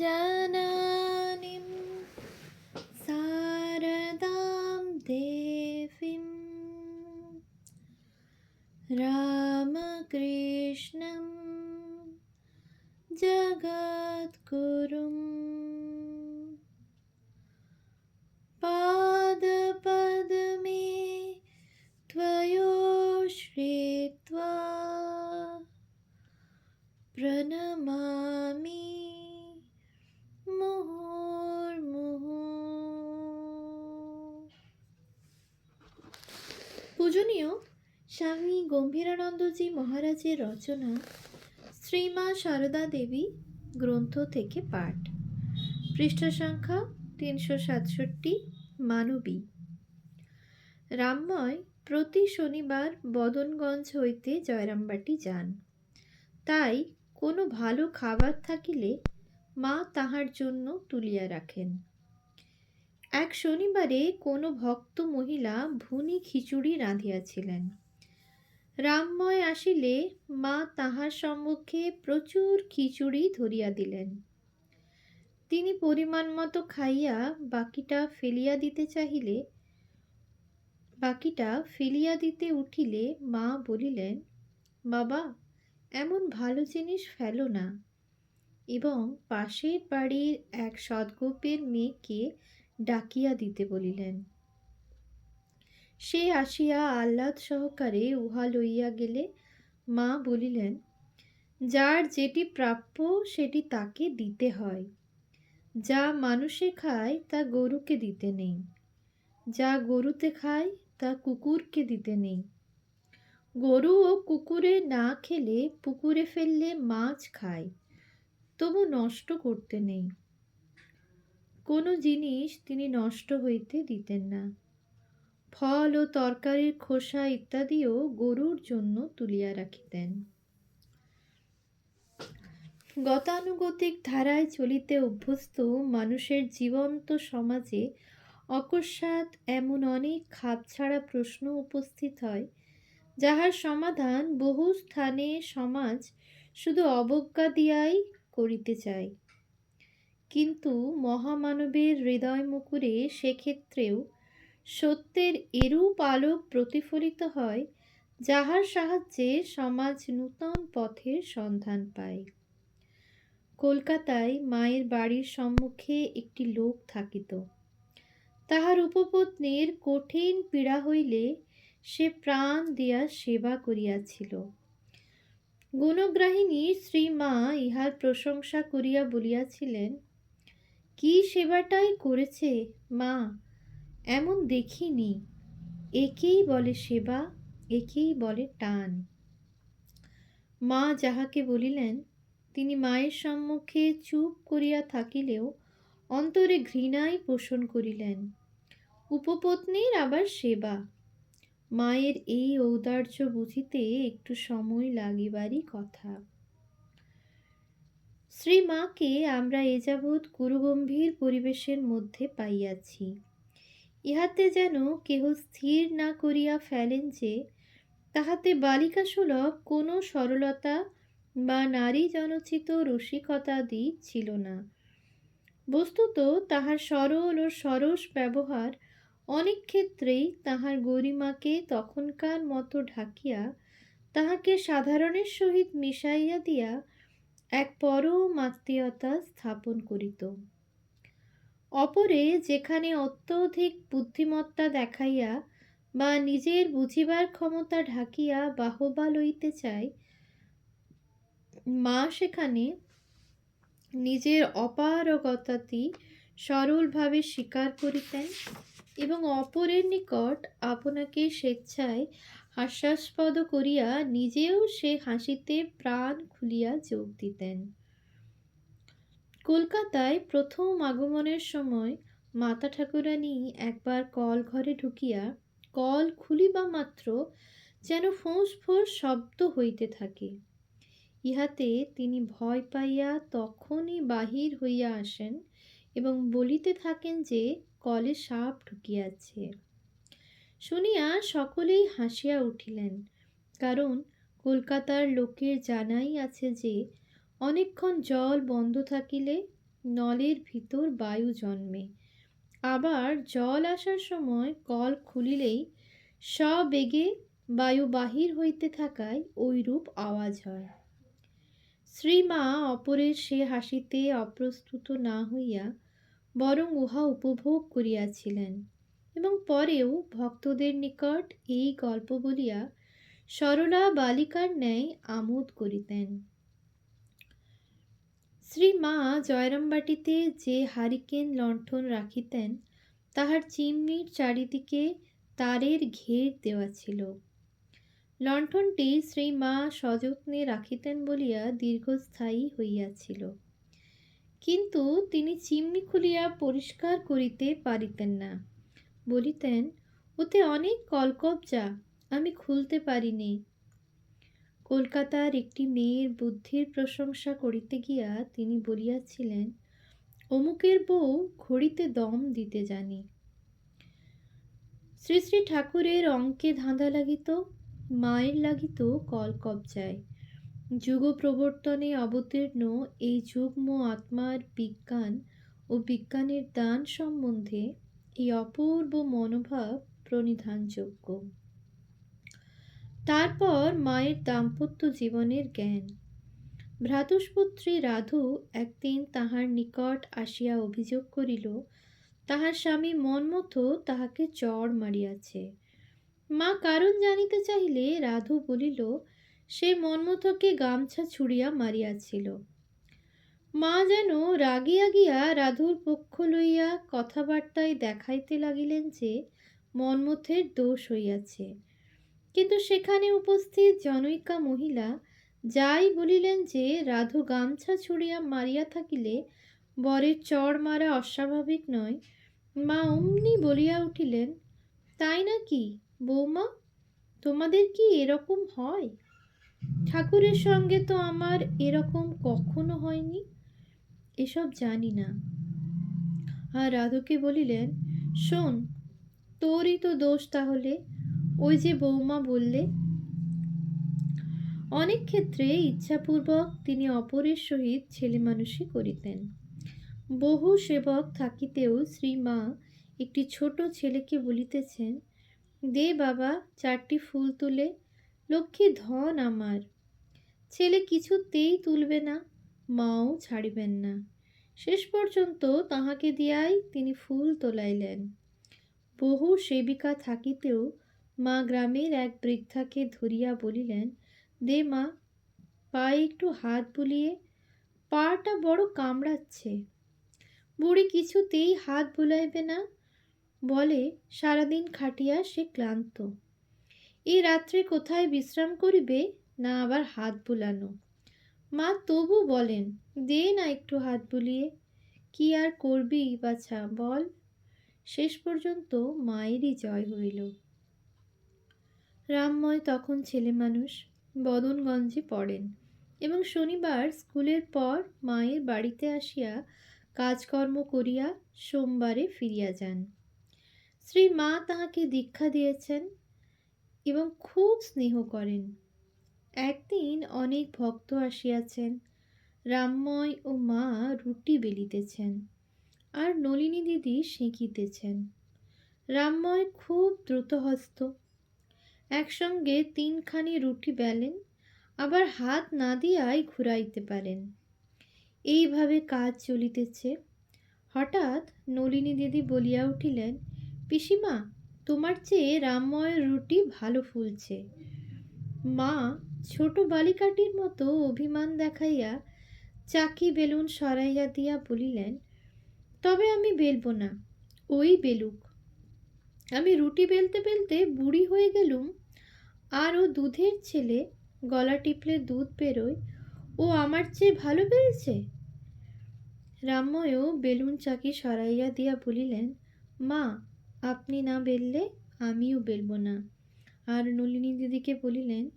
জানা পূজনীয় স্বামী গম্ভীরানন্দজি মহারাজের রচনা শ্রীমা সারদা দেবী গ্রন্থ থেকে পাঠ। পৃষ্ঠা সংখ্যা তিনশো সাতষট্টি, মানবী। রামময় প্রতি শনিবার বদনগঞ্জ হইতে জয়রামবাটি যান। তাই কোনো ভালো খাবার থাকিলে মা তাহার জন্য তুলিয়া রাখেন। এক শনিবারে কোনো ভক্ত মহিলা ভুনি খিচুড়ি রাঁধিয়াছিলেন। রামময় আসিলে মা তাহার সম্মুখে প্রচুর খিচুড়ি ধরিয়া দিলেন। তিনি পরিমাণ মতো খাইয়া বাকিটা ফেলিয়া দিতে চাহিলে, বাকিটা ফেলিয়া দিতে উঠিলে মা বলিলেন, বাবা, এমন ভালো জিনিস ফেলো না। এবং পাশের বাড়ির এক সদ্গোপের মেয়েকে ডাকিয়া দিতে বলিলেন। সে আসিয়া আহ্লাদ সহকারে উহা লইয়া গেলে মা বলিলেন, যার যেটি প্রাপ্য সেটি তাকে দিতে হয়। যা মানুষে খায় তা গরুকে দিতে নেই। যা গরুতে খায় তা কুকুরকে দিতে নেই। গরু ও কুকুরে না খেলে পুকুরে ফেললে মাছ খায়, তবু নষ্ট করতে নেই। কোনো জিনিস তিনি নষ্ট হইতে দিতেন না। ফল ও তরকারির খোসা ইত্যাদিও গরুর জন্য তুলিয়া রাখিতেন। গতানুগতিক ধারায় চলিতে অভ্যস্ত মানুষের জীবন্ত সমাজে অকস্মাৎ এমন অনেক খাপছাড়া প্রশ্ন উপস্থিত হয়, যাহার সমাধান বহু স্থানে সমাজ শুধু অবজ্ঞা দিয়াই করিতে চায়। কিন্তু মহামানবের হৃদয় মুকুরে সেক্ষেত্রেও সত্যের এরূপ আলোক প্রতিফলিত হয়, যাহার সাহায্যে সমাজ নূতন পথের সন্ধান পায়। কলকাতায় মায়ের বাড়ির সম্মুখে একটি লোক থাকিত। তাহার উপপত্নীর কঠিন পীড়া হইলে সে প্রাণ দিয়া সেবা করিয়াছিল। গুণগ্রাহিনী শ্রীমা ইহার প্রশংসা করিয়া বলিয়াছিলেন কি সেবাটাই করেছে মা? এমন দেখিনি। একেই বলে সেবা, একেই বলে টান। মা যাহাকে বলিলেন, তিনি মায়ের সম্মুখে চুপ করিয়া থাকিলেও অন্তরে ঘৃণাই পোষণ করিলেন। উপপত্নীর আবার সেবা। মায়ের এই ঔদার্য বুঝিতে একটু সময় লাগিবারই কথা। শ্রীমাকে আমরা এ যাবৎ গুরুগম্ভীর পরিবেশের মধ্যে পাইয়াছি। ইহাতে যেন কেহ স্থির না করিয়া ফেলেন যে, তাহাতে বালিকা সুলভ কোনো সরলতা বা নারী জনচিত রসিকতাদি ছিল না। বস্তুত তাহার সরল ও সরস ব্যবহার অনেক ক্ষেত্রেই তাহার গরিমাকে তখনকার মতো ঢাকিয়া তাহাকে সাধারণের সহিত মিশাইয়া দিয়া এক পরম আত্মীয়তা স্থাপন করিত। অপরে যেখানে অত্যধিক বুদ্ধিমত্তা দেখাইয়া বা নিজের বুঝিবার ক্ষমতা ঢাকিয়া বাহবা লইতে চায়, মা সেখানে নিজের অপারগতাটি সরলভাবে স্বীকার করিতেন এবং অপরের নিকট আপনাকে স্বেচ্ছায় হাস্যাস্পদ করিয়া নিজেও সে হাসিতে প্রাণ খুলিয়া যোগ দিতেন। কলকাতায় প্রথম আগমনের সময় মাতা ঠাকুরানী একবার কল ঘরে ঢুকিয়া কল খুলিবা মাত্র যেন ফোঁস ফোঁস শব্দ হইতে থাকে। ইহাতে তিনি ভয় পাইয়া তখনই বাহির হইয়া আসেন এবং বলিতে থাকেন যে কলে সাপ ঢুকিয়াছে। শুনিয়া সকলেই হাসিয়া উঠিলেন। কারণ কলকাতার লোকের জানাই আছে যে, অনেকক্ষণ জল বন্ধ থাকিলে নলের ভিতর বায়ু জন্মে। আবার জল আসার সময় কল খুলিলেই সবেগে বায়ু বাহির হইতে থাকায় ঐরূপ আওয়াজ হয়। শ্রীমা অপরের সে হাসিতে অপ্রস্তুত না হইয়া বরং উহা উপভোগ করিয়াছিলেন। এবং পরেও ভক্তদের নিকট এই গল্প বলিয়া সরলা বালিকার ন্যায় আমোদ করিতেন। শ্রী মা জয়রামবাটিতে যে হারিকেন লণ্ঠন রাখিতেন, তাহার চিমনির চারিদিকে তারের ঘের দেওয়া ছিল। লণ্ঠনটি শ্রী মা সযত্নে রাখিতেন বলিয়া দীর্ঘস্থায়ী হইয়াছিল। কিন্তু তিনি চিমনি খুলিয়া পরিষ্কার করিতে পারিতেন না। বলিতেন, ওতে অনেক কলকবজা, আমি খুলতে পারিনি। কলকাতার একটি মেয়ের বুদ্ধির প্রশংসা করিতে গিয়া তিনি বলিয়াছিলেন, অমুকের বউ ঘড়িতে দম দিতে জানি। শ্রী শ্রী ঠাকুরের অঙ্কে ধাঁধা লাগিত, মায়ের লাগিত কলকবজায়। যুগ প্রবর্তনে অবতীর্ণ এই যুগ্ম আত্মার বিজ্ঞান ও বিজ্ঞানের দান সম্বন্ধে এই অপূর্ব মনোভাব প্রণিধানযোগ্য। তারপর মায়ের দাম্পত্য জীবনের জ্ঞান। ভ্রাতুষ্পুত্রী রাধু একদিন তাহার নিকট আসিয়া অভিযোগ করিল, তাহার স্বামী মনমতো তাহাকে চড় মারিয়াছে। মা কারণ জানিতে চাহিলে রাধু বলিল, সে মন্মথকে গামছা ছুড়িয়া মারিয়াছিল। মা যেন রাগিয়া গিয়া রাধুর পক্ষ লইয়া কথাবার্তায় দেখাইতে লাগিলেন যে মন্মথের দোষ হইয়াছে। কিন্তু সেখানে উপস্থিত জনৈকা মহিলা যাই বলিলেন যে রাধু গামছা ছুড়িয়া মারিয়া থাকিলে বরের চড় মারা অস্বাভাবিক নয়, মা অমনি বলিয়া উঠিলেন, তাই নাকি বৌমা, তোমাদের কি এরকম হয়? ঠাকুরের সঙ্গে তো আমার এরকম কখনো হয়নি? এসব জানি না। আর রাধুকে বলিলেন, শোন, তোরই তো দোষ তাহলে। ওই যে বৌমা বললে, অনেক ক্ষেত্রে ইচ্ছাপূর্বক তিনি অপরের সহিত ছেলে মানুষই করিতেন। বহু সেবক থাকিতেও শ্রীমা একটি ছোট ছেলেকে বলিতেছেন, দে বাবা, চারটি ফুল তুলে, লক্ষ্মী ধন আমার। ছেলে কিছুতেই তুলবে না, মাও ছাড়িবেন না। শেষ পর্যন্ত তাহাকে দিয়াই তিনি ফুল তোলাইলেন। বহু সেবিকা থাকিতেও মা গ্রামের এক বৃদ্ধাকে ধরিয়া বলিলেন, দে মা, পায়ে একটু হাত বুলিয়ে, পাটা বড় কামড়াচ্ছে। বুড়ি কিছুতেই হাত বুলাইবে না। বলে, সারাদিন খাটিয়া সে ক্লান্ত। এই রাত্রে কোথায় বিশ্রাম করিবে, না আবার হাত বুলানো? মা তবু বলেন, দে না একটু হাত বুলিয়ে। কি আর করবি বাছা, বল। শেষ পর্যন্ত মায়েরই জয় হইল। রামময় তখন ছেলে মানুষ, বদনগঞ্জে পড়েন এবং শনিবার স্কুলের পর মায়ের বাড়িতে আসিয়া কাজকর্ম করিয়া সোমবারে ফিরিয়া যান। শ্রী মা তাহাকে দীক্ষা দিয়েছেন এবং খুব স্নেহ করেন। একদিন অনেক ভক্ত আসিয়াছেন। রামময় ও মা রুটি বেলিতেছেন আর নলিনী দিদি সেঁকিতেছেন। রামময় খুব দ্রুতহস্ত। একসঙ্গে তিনখানি রুটি বেলেন, আবার হাত না দিয়াই ঘুরাইতে পারেন। এইভাবে কাজ চলিতেছে। হঠাৎ নলিনী দিদি বলিয়া উঠিলেন, পিসিমা, তোমার চেয়ে রামময়ের রুটি ভালো ফুলছে। মা ছোট বালিকাটির মতো অভিমান দেখাইয়া চাকি বেলুন সরাইয়া দিয়া বলিলেন, তবে আমি বেলব না, ওই বেলুক। আমি রুটি বেলতে বেলতে বুড়ি হয়ে গেলুম আর ও দুধের ছেলে গলা টিপলে দুধ বেরোয়, ও আমার চেয়ে ভালো বেলছে রামময়ও বেলুন চাকি সরাইয়া দিয়া বলিলেন, মা, আপনি না বেললে আমিও বেলব না। আর নলিনী দিদিকে বলিলেন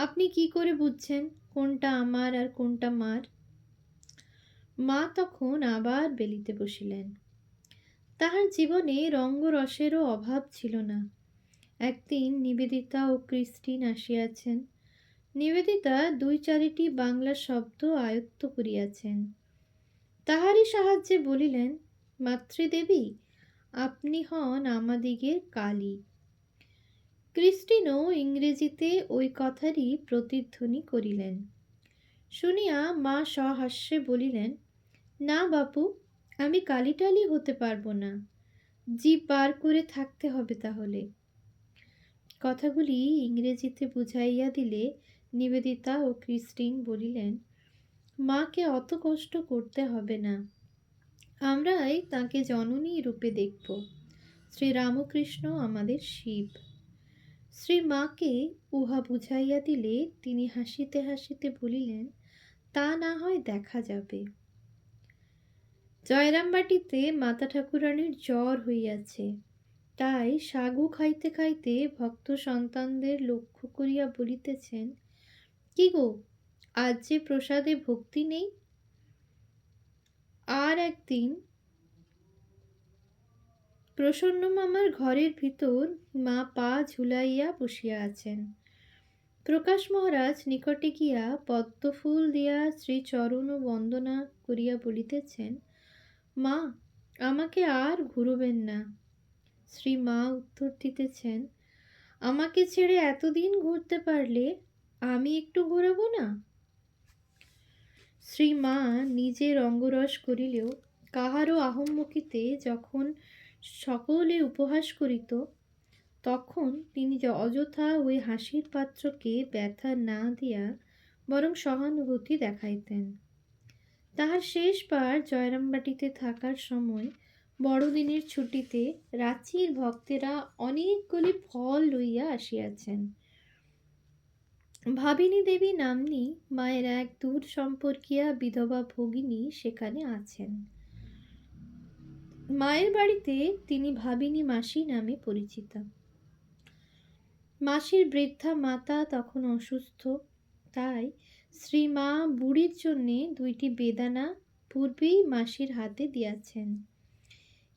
আপনি কি করে বুঝছেন কোনটা আমার আর কোনটা মার? মা তখন আবার বেলিতে বসিলেন। তাহার জীবনে রঙ্গরসেরও অভাব ছিল না। একদিন নিবেদিতা ও ক্রিস্টিন আসিয়াছেন। নিবেদিতা দুই চারিটি বাংলা শব্দ আয়ত্ত করিয়াছেন। তাহারই সাহায্যে বলিলেন, মাতৃদেবী, আপনি হন আমাদিগের কালী। ক্রিস্টিনও ইংরেজিতে ওই কথারই প্রতিধ্বনি করিলেন। শুনিয়া মা সহাস্যে বলিলেন, না বাপু, আমি কালিটালি হতে পারব না। জিভ বার করে থাকতে হবে তাহলে। কথাগুলি ইংরেজিতে বুঝাইয়া দিলে নিবেদিতা ও ক্রিস্টিন বলিলেন, মাকে অত কষ্ট করতে হবে না। আমরাই তাকে জননী রূপে দেখব। শ্রীরামকৃষ্ণ আমাদের শিব। শ্রী মাকে উহা বুঝাইয়া দিলে তিনি হাসিতে হাসিতে বলিলেন, তা না হয় দেখা যাবে। জয়রামবাটিতে মাতা ঠাকুরানীর জ্বর হইয়াছে। তাই সাগু খাইতে খাইতে ভক্ত সন্তানদের লক্ষ্য করিয়া বলিতেছেন, কি গো, আজ যে প্রসাদে ভক্তি নেই? আর একদিন প্রসন্ন মামার ঘরের ভিতর মা পা ঝুলাইয়া বসিয়া আছেন। প্রকাশ মহারাজ নিকটে গিয়া পদ্মফুল দিয়া শ্রীচরণ ও বন্দনা করিয়া বলিতেছেন, মা, আমাকে আর ঘুরবেন না। শ্রী মা উত্তর দিতেছেন, আমাকে ছেড়ে এতদিন ঘুরতে পারলে আমি একটু ঘুরাবো না? শ্রী মা নিজে রঙ্গরস করিলেও কাহারও আহম্মকিতে যখন সকলে উপহাস করিত, তখন তিনি যে অযথা ওই হাসির পাত্রকে ব্যথা না দিয়া বরং সহানুভূতি দেখাইতেন। তাহার শেষবার জয়রামবাটিতে থাকার সময় বড়দিনের ছুটিতে রাঁচির ভক্তেরা অনেকগুলি ফল লইয়া আসিয়াছেন। ভাবিনী দেবী নাম্নী মায়ের এক দূর সম্পর্কিয়া বিধবা ভগিনী সেখানে আছেন। মায়ের বাড়িতে তিনি ভাবিনী মাসি নামে পরিচিতা। মাসির বৃদ্ধা মাতা তখন অসুস্থ। তাই শ্রীমা বুড়ির জন্যে দুইটি বেদানা পূর্বেই মাসির হাতে দিয়াছেন।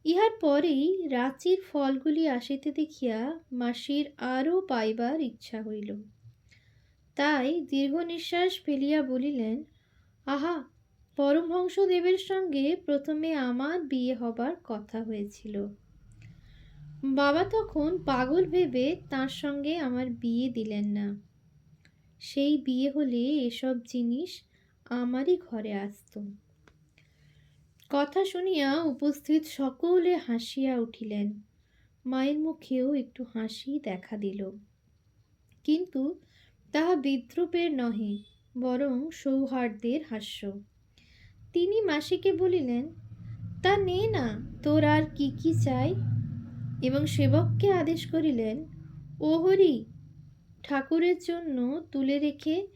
ইহার পরেই রাঁচির ফলগুলি আসিতে দেখিয়া মাসির আরও পাইবার ইচ্ছা হইল। তাই দীর্ঘ নিঃশ্বাস ফেলিয়া বলিলেন, আহা পরমহংসদেবের সঙ্গে প্রথমে আমার বিয়ে হবার কথা হয়েছিল। বাবা তখন পাগল ভেবে তার সঙ্গে আমার বিয়ে দিলেন না। সেই বিয়ে হলে এসব জিনিস আমারই ঘরে আসত। কথা শুনিয়া উপস্থিত সকলে হাসিয়া উঠিলেন। মায়ের মুখেও একটু হাসি দেখা দিল। কিন্তু তাহা বিদ্রুপের নহে, বরং সৌহার্দ্যের হাস্য। তিনি মাসিকে বলিলেন, তা নে না, তোর আর কি কি চাই? এবং সেবককে আদেশ করিলেন ও হরি ঠাকুরের জন্য তুলে রেখে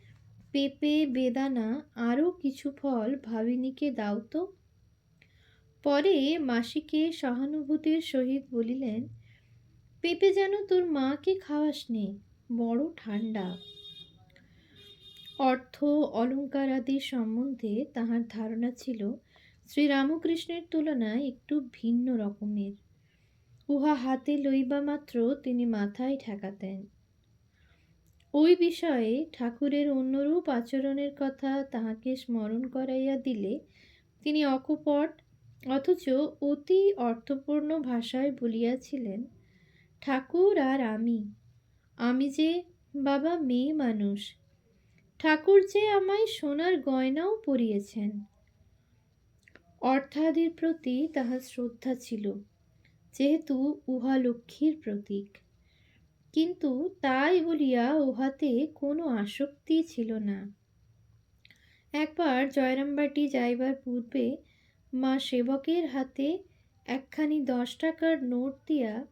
পেঁপে, বেদানা, আরও কিছু ফল ভাবিনীকে দাও তো। পরে মাসিকে সহানুভূতির সহিত বলিলেন, পেঁপে যেন তোর মাকে খাওয়াস নে, বড় ঠান্ডা অর্থ অলঙ্কার আদি সম্বন্ধে তাহার ধারণা ছিল, শ্রীরামকৃষ্ণের তুলনায় একটু ভিন্ন রকমের। উহা হাতে লইবা মাত্র তিনি মাথায় ঠেকাতেন। ওই বিষয়ে ঠাকুরের অন্যরূপ আচরণের কথা তাহাকে স্মরণ করাইয়া দিলে তিনি অকপট, অথচ অতি অর্থপূর্ণ ভাষায় বলিয়াছিলেন, ঠাকুর আর আমি আমি যে বাবা মেয়ে মানুষ ঠাকুর যে আমায় সোনার গয়নাও পরিয়েছেন। অর্থাদির প্রতি তাহার শ্রদ্ধা ছিল, যেহেতু উহা লক্ষ্মীর প্রতীক। কিন্তু তাই বলিয়া উহাতে কোনো আসক্তি ছিল না। একবার জয়রামবাটি যাইবার পূর্বে মা সেবকের হাতে একখানি দশ টাকার নোট দিয়া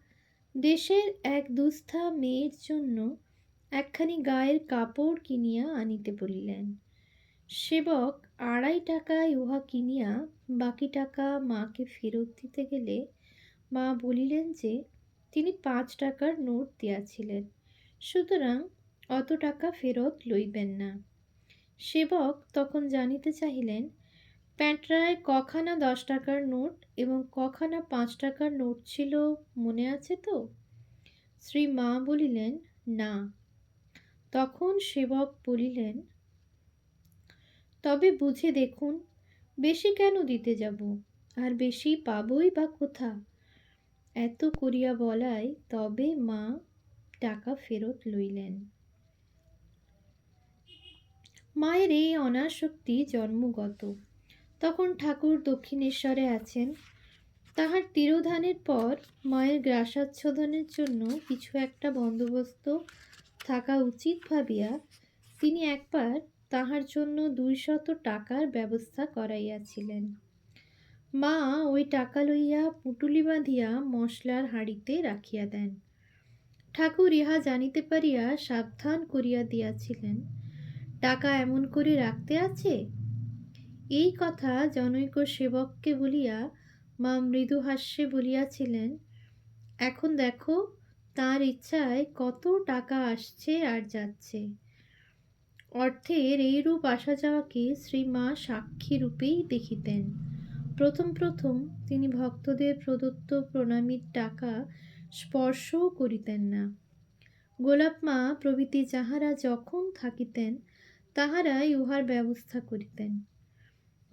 দেশের এক দুস্থা মেয়ের জন্য একখানি গায়ের কাপড় কিনিয়া আনিতে বলিলেন, সেবক, আড়াই টাকায় উহা কিনিয়া বাকি টাকা মাকে ফেরত দিতে গেলে মা বলিলেন যে, তিনি পাঁচ টাকার নোট দিয়াছিলেন, সুতরাং অত টাকা ফেরত লইবেন না। সেবক তখন জানিতে চাহিলেন প্যাঁটরায় কখানা দশ টাকার নোট এবং কখানা পাঁচ টাকার নোট ছিল, মনে আছে তো? শ্রী মা বলিলেন, না। তখন সেবক বলিলেন, তবে বুঝে দেখুন, বেশি কেন দিতে যাব? আর বেশি পাবই বা কোথা? এত করিয়া বলায় তবে মা টাকা ফেরত লইলেন। মায়ের এই অনাসক্তি জন্মগত। তখন ঠাকুর দক্ষিণেশ্বরে আছেন। তাহার তিরোধানের পর মায়ের গ্রাসাচ্ছাদনের জন্য কিছু একটা বন্দোবস্ত থাকা উচিত ভাবিয়া তিনি একবার তাহার জন্য দুইশত টাকার ব্যবস্থা করাইয়াছিলেন। মা ওই টাকা লইয়া পুটুলি বাঁধিয়া মশলার হাঁড়িতে রাখিয়া দেন। ঠাকুর ইহা জানিতে পারিয়া সাবধান করিয়া দিয়াছিলেন। টাকা এমন করে রাখতে আছে? এই কথা জনৈক সেবককে বলিয়া মা মৃদু হাস্যে বলিয়াছিলেন, এখন দেখো তার ইচ্ছায় কত টাকা আসছে আর যাচ্ছে। অর্থের এইরূপ আসা যাওয়াকে শ্রীমা সাক্ষী রূপেই দেখিতেন। প্রথম প্রথম তিনি ভক্তদের প্রদত্ত প্রণামীর টাকা স্পর্শও করিতেন না। গোলাপ মা প্রভৃতি যাহারা যখন থাকিতেন, তাহারাই উহার ব্যবস্থা করিতেন।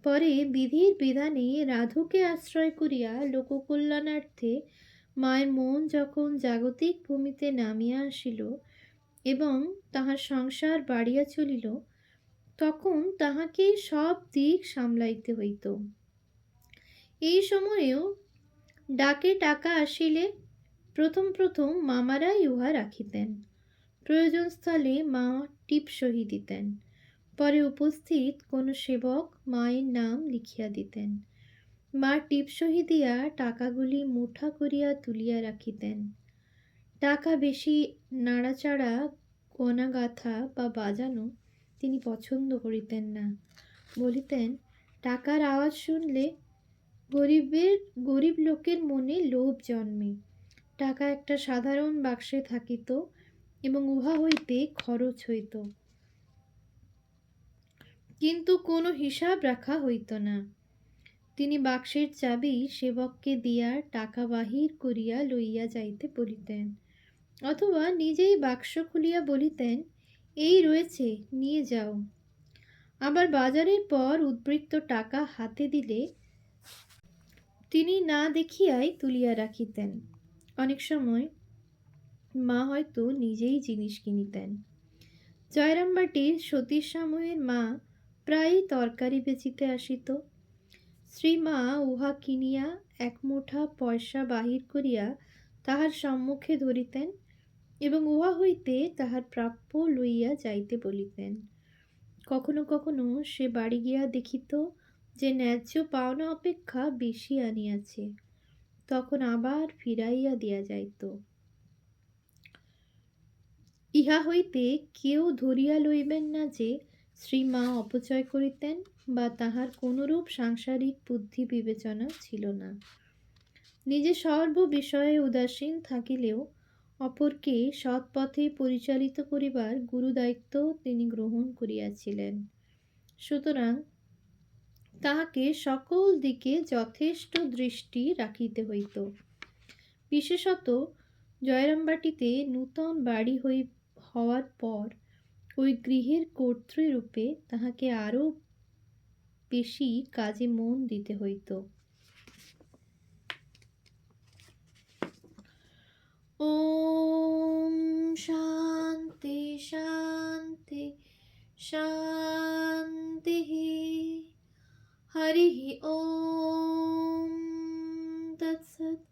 পরে বিধির বিধানে রাধুকে আশ্রয় করিয়া লোককল্যাণার্থে মায়ের মন যখন জাগতিক ভূমিতে নামিয়া আসিল এবং তাহার সংসার বাড়িয়া চলিল, তখন তাহাকে সব দিক সামলাইতে হইত। এই সময়েও ডাকে টাকা আসিলে প্রথম প্রথম মামারাই উহা রাখিতেন। প্রয়োজনস্থলে মা টিপ সহি দিতেন পরে উপস্থিত কোনো সেবক মায়ের নাম লিখিয়া দিতেন। মা টিপ সহি দিয়া টাকাগুলি মুঠা করিয়া তুলিয়া রাখিতেন। টাকা বেশি নাড়াচাড়া গোনা গাথা বা বাজানো তিনি পছন্দ করিতেন না। বলিতেন, টাকার আওয়াজ শুনলে গরিবের, গরিব লোকের মনে লোভ জন্মে। টাকা একটা সাধারণ বাক্সে থাকিত এবং উহা হইতে খরচ হইত। কিন্তু কোনো হিসাব রাখা হইত না। তিনি বাক্সের চাবি সেবককে দিয়া টাকা বাহির করিয়া লইয়া যাইতে বলিতেন, অথবা নিজেই বাক্স খুলিয়া বলিতেন, এই রয়েছে, নিয়ে যাও। আবার বাজারের পর উদ্বৃত্ত টাকা হাতে দিলে তিনি না দেখিয়াই তুলিয়া রাখিতেন। অনেক সময় মা হয়তো নিজেই জিনিস কিনিতেন। জয়রামবাটির সতীশ্যাময়ের মা প্রায়ই তরকারি বেচিতে আসিত। শ্রীমা উহা কিনিয়া এক মুঠা পয়সা বাহির করিয়া তাহার সম্মুখে ধরিতেন এবং উহা হইতে তাহার প্রাপ্য লইয়া যাইতে বলিতেন। কখনো কখনো সে বাড়ি গিয়া দেখিত যে ন্যায্য পাওনা অপেক্ষা বেশি আনিয়াছে, তখন আবার ফিরাইয়া দিয়া যাইত। ইহা হইতে কেউ ধরিয়া লইবেন না যে শ্রীমা অপচয় করিতেন বা তাহার কোনরূপ সাংসারিক বুদ্ধি বিবেচনা ছিল না। নিজে সর্ব বিষয়ে উদাসীন থাকিলেও অপরকে সৎ পথে পরিচালিত করিবার গুরুদায়িত্ব তিনি গ্রহণ করিয়াছিলেন। সুতরাং তাহাকে সকল দিকে যথেষ্ট দৃষ্টি রাখিতে হইত। বিশেষত জয়রামবাটিতে নূতন বাড়ি হই, হওয়ার পর ওই গৃহের কর্তৃরূপে তাহাকে আরও বেশি কাজে মন দিতে হইত। শান্তি শান্তি শান্তি হরি ওম তৎসৎ।